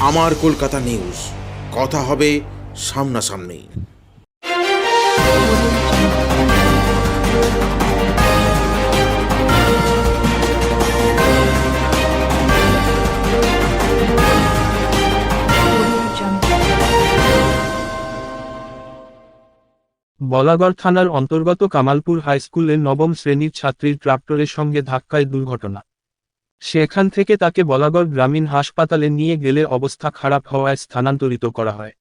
আমার কলকাতা নিউজ। কথা হবে সামনাসামনি। বলাগড় থানার অন্তর্গত কামালপুর হাইস্কুলের নবম শ্রেণির ছাত্রীর ট্রাক্টরের সঙ্গে ধাক্কায় দুর্ঘটনা। সেখান থেকে তাকে বলাগড় গ্রামীণ হাসপাতালে নিয়ে গেলে অবস্থা খারাপ হওয়ায় স্থানান্তরিত করা হয়।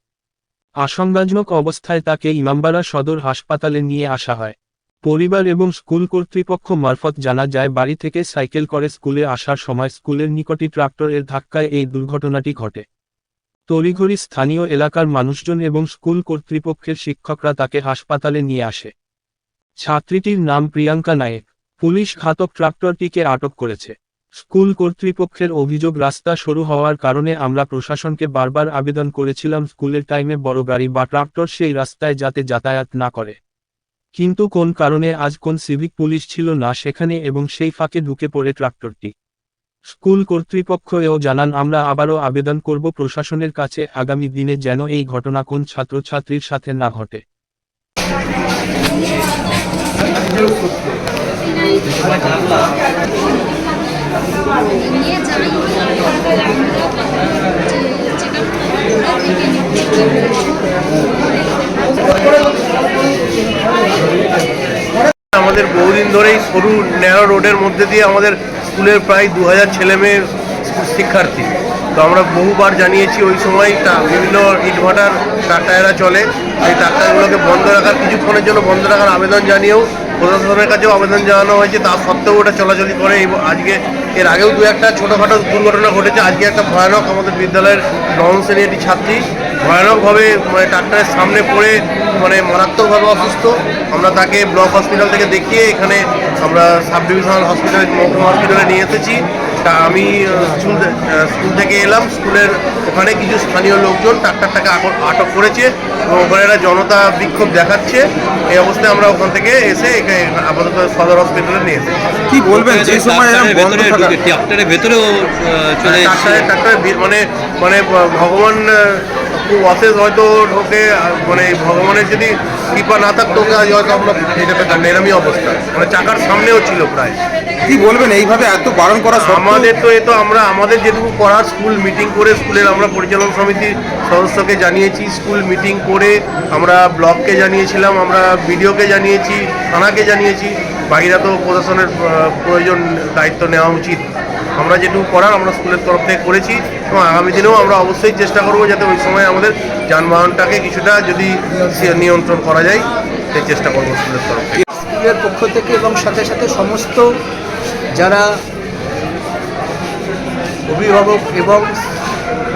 আশঙ্কাজনক অবস্থায় তাকে ইমামবাড়া সদর হাসপাতালে নিয়ে আসা হয়। পরিবার এবং স্কুল কর্তৃপক্ষ মারফত জানা যায়, বাড়ি থেকে সাইকেল করে স্কুলে আসার সময় স্কুলের নিকটই ট্রাক্টরের ধাক্কায় এই দুর্ঘটনাটি ঘটে। তড়িঘড়ি স্থানীয় এলাকার মানুষজন এবং স্কুল কর্তৃপক্ষের শিক্ষকরা তাকে হাসপাতালে নিয়ে আসে। ছাত্রীটির নাম প্রিয়াঙ্কা নায়েক। পুলিশ ঘাতক ট্রাক্টরটিকে আটক করেছে। স্কুল কর্তৃপক্ষের অভিযোগ রাস্তা সরু হওয়ার কারণে আমরা প্রশাসনকে বারবার আবেদন করেছিলাম স্কুলের টাইমে বড় গাড়ি বা ট্রাক্টর সেই রাস্তায় যাতে যাতায়াত না করে। কিন্তু কোন কারণে আজ কোন সিভিক পুলিশ ছিল না সেখানে এবং সেই ফাঁকে ঢুকে পড়ে ট্রাক্টরটি? স্কুল কর্তৃপক্ষ এও জানান, আমরা আবারও আবেদন করব প্রশাসনের কাছে, আগামী দিনে যেন এই ঘটনা কোন ছাত্রছাত্রীর সাথে না ঘটে। আমাদের বহুদিন ধরেই সরু ন্যারো রোডের মধ্যে দিয়ে আমাদের স্কুলের প্রায় দু হাজার ছেলে ছেলেমেয়ের শিক্ষার্থী। তো আমরা বহুবার জানিয়েছি ওই সময় তা- বিভিন্ন ইটভাটার টাটায়রা চলে সেই টাটাগুলোকে বন্ধ রাখার, কিছুক্ষণের জন্য বন্ধ রাখার আবেদন জানিয়েও প্রশাসনের কাছেও আবেদন জানানো হয়েছে। তা সত্ত্বেও ওটা চলাচলি করে। এবং আজকে, এর আগেও দু একটা ছোটোখাটো দুর্ঘটনা ঘটেছে। আজকে একটা ভয়ানক আমাদের বিদ্যালয়ের নবম শ্রেণি একটি ছাত্রী ভয়ানকভাবে মানে ডাক্তারের সামনে পড়ে মানে মারাত্মকভাবে অসুস্থ। আমরা তাকে ব্লক হসপিটাল থেকে দেখিয়ে এখানে আমরা সাব ডিভিশনাল হসপিটালে মহকুমা হসপিটালে নিয়ে এসেছি। তা আমি স্কুল স্কুল থেকে এলাম। স্কুলের ওখানে কিছু স্থানীয় লোকজন ডাক্তারটাকে আটক- আটক করেছে এবং ওখানে একটা জনতা বিক্ষোভ দেখাচ্ছে। এই অবস্থায় আমরা ওখান থেকে এসে এখানে আপাতত সদর হসপিটালে নিয়ে এসেছি। কি বলবেন? যে সময় ট্রাক্টরের ভেতরে ট্রাক্টরের ভেতরেও চলে ডাক্তারের ডাক্তারের ভিড় মানে মানে ভগবান অশেষ হয়তো ঢোকে মানে ভগবানের যদি কৃপা না থাকতো ওকে আজ হয়তো আমরা এটা পেতাম এরমই অবস্থা। মানে চাকার সামনেও ছিল প্রায়। কি বলবেন এইভাবে এত বারণ করা আমাদের তো এ তো আমরা আমাদের যেটুকু করার স্কুল মিটিং করে স্কুলের আমরা পরিচালন সমিতির সদস্যকে জানিয়েছি স্কুল মিটিং করে আমরা ব্লককে জানিয়েছিলাম আমরা বিডিওকে জানিয়েছি থানাকে জানিয়েছি। বাকিরা তো প্রশাসনের প্রয়োজন, দায়িত্ব নেওয়া উচিত। আমরা যেটুকু করার আমরা স্কুলের তরফ থেকে করেছি এবং আগামী দিনেও আমরা অবশ্যই চেষ্টা করব যাতে ওই সময় আমাদের যানবাহনটাকে কিছুটা যদি নিয়ন্ত্রণ করা যায়, সেই চেষ্টা করব স্কুলের তরফ থেকে। স্কুলের পক্ষ থেকে এবং সাথে সাথে সমস্ত যারা অভিভাবক এবং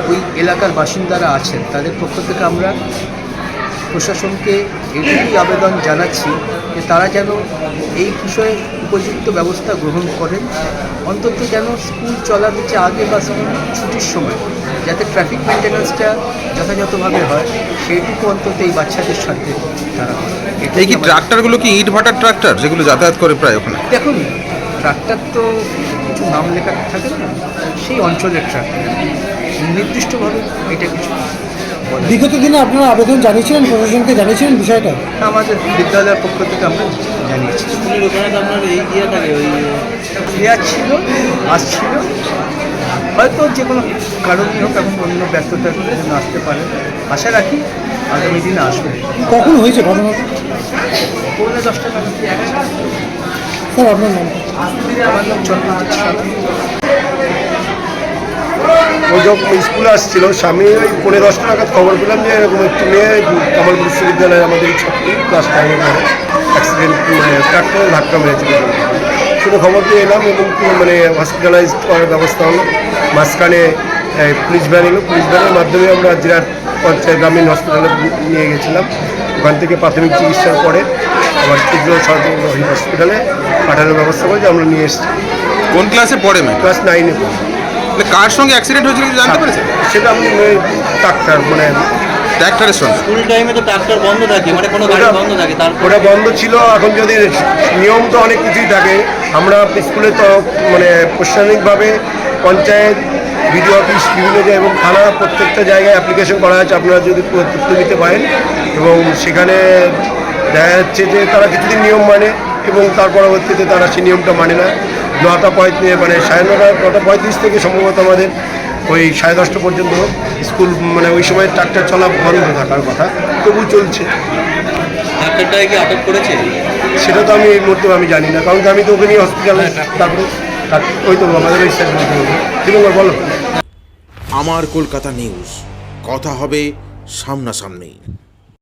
ওই এলাকার বাসিন্দারা আছেন, তাদের পক্ষ থেকে আমরা প্রশাসনকে এটুকুই আবেদন জানাচ্ছি যে তারা যেন এই বিষয়ে উপযুক্ত ব্যবস্থা গ্রহণ করেন অন্তত যেন স্কুল চলার যে আগে বা স্কুল ছুটির সময় যাতে ট্রাফিক মেনটেন্যান্সটা যথাযথভাবে হয় সেইটুকু অন্তত এই বাচ্চাদের সাথে তারা এই কি ট্রাক্টরগুলো কি ইট ভাটার ট্রাক্টর যেগুলো যাতায়াত করে প্রায় ওখানে দেখুন ট্রাক্টর তো কিছু নাম লেখা থাকে না সেই অঞ্চলের ট্রাক্টর নির্দিষ্টভাবে এটা কিছু। বিগত দিনে আপনারা আবেদন জানিয়েছিলেন প্রশাসনকে জানিয়েছিলেন বিষয়টা? আমাদের বিদ্যালয়ের পক্ষ থেকে আমরা জানিয়েছি। ছিল আসছিল হয়তো যে কোনো কারণই হোক এখন অন্য ব্যস্ততার জন্য আসতে পারে। আশা রাখি আগামী দিনে আসবে। কখন হয়েছে ঘটনাটা পৌনে দশটা স্যার আপনার নাম? আমার নাম চন্দ্রজিৎ ও যখন স্কুলে আসছিল স্বামী ওই পনেরো দশটা নাগাদ খবর পেলাম যে এরকম একটি মেয়ে কামাল বিশ্ববিদ্যালয়ে আমাদের ছাত্রী ক্লাস পড়ে অ্যাক্সিডেন্ট ট্রাক্টরে ধাক্কা মেরেছিল। শুধু খবর পেয়ে এলাম এবং কি মানে হসপিটালাইজ করার ব্যবস্থা হলো। মাঝখানে পুলিশ ভ্যান এলো। পুলিশ ভ্যানের মাধ্যমে আমরা জেলার পঞ্চায়েত গ্রামীণ হসপিটালে নিয়ে গেছিলাম। ওখান থেকে প্রাথমিক চিকিৎসার পরে আবার তীব্র সরকারি হসপিটালে পাঠানোর ব্যবস্থা করে আমরা নিয়ে এসেছি। কোন ক্লাসে পড়ে ক্লাস নাইনে পড়ে। কার সঙ্গে অ্যাক্সিডেন্ট হয়েছিল কিছু জানতে পেরেছেন? সেটা আমি ডাক্তার মানে ট্রাক্টরের সঙ্গে। স্কুল টাইমে তো ট্রাক্টর বন্ধ থাকে মানে কোনো গাড়ি বন্ধ থাকে তারপর ওটা বন্ধ ছিল এখন যদি নিয়ম তো অনেক কিছুই থাকে আমরা স্কুলে তো মানে প্রশাসনিকভাবে পঞ্চায়েত বিডিও অফিস বিভিন্ন জায়গায় এবং থানা প্রত্যেকটা জায়গায় অ্যাপ্লিকেশন করা আছে আপনারা যদি তথ্য দিতে পারেন। এবং সেখানে দেখা যাচ্ছে যে তারা কিছুদিন নিয়ম মানে এবং তার পরবর্তীতে তারা সেই নিয়মটা মানে না। নটা পঁয়ত্রিশ মানে সাড়ে নটা নটা পঁয়ত্রিশ থেকে সম্ভবত আমাদের ওই সাড়ে দশটা পর্যন্ত স্কুল মানে ওই সময় ট্রাক্টর চলা বন্ধ থাকার কথা তবু চলছে। ডাক্তারটাকে কি আটক করেছে? সেটা তো আমি এই মুহূর্তে আমি জানি না কারণ আমি তো ওকে নিয়ে হসপিটালে তারপরে ওই তো আমাদের ওই আছে বলো। আমার কলকাতা নিউজ কথা হবে সামনাসামনি।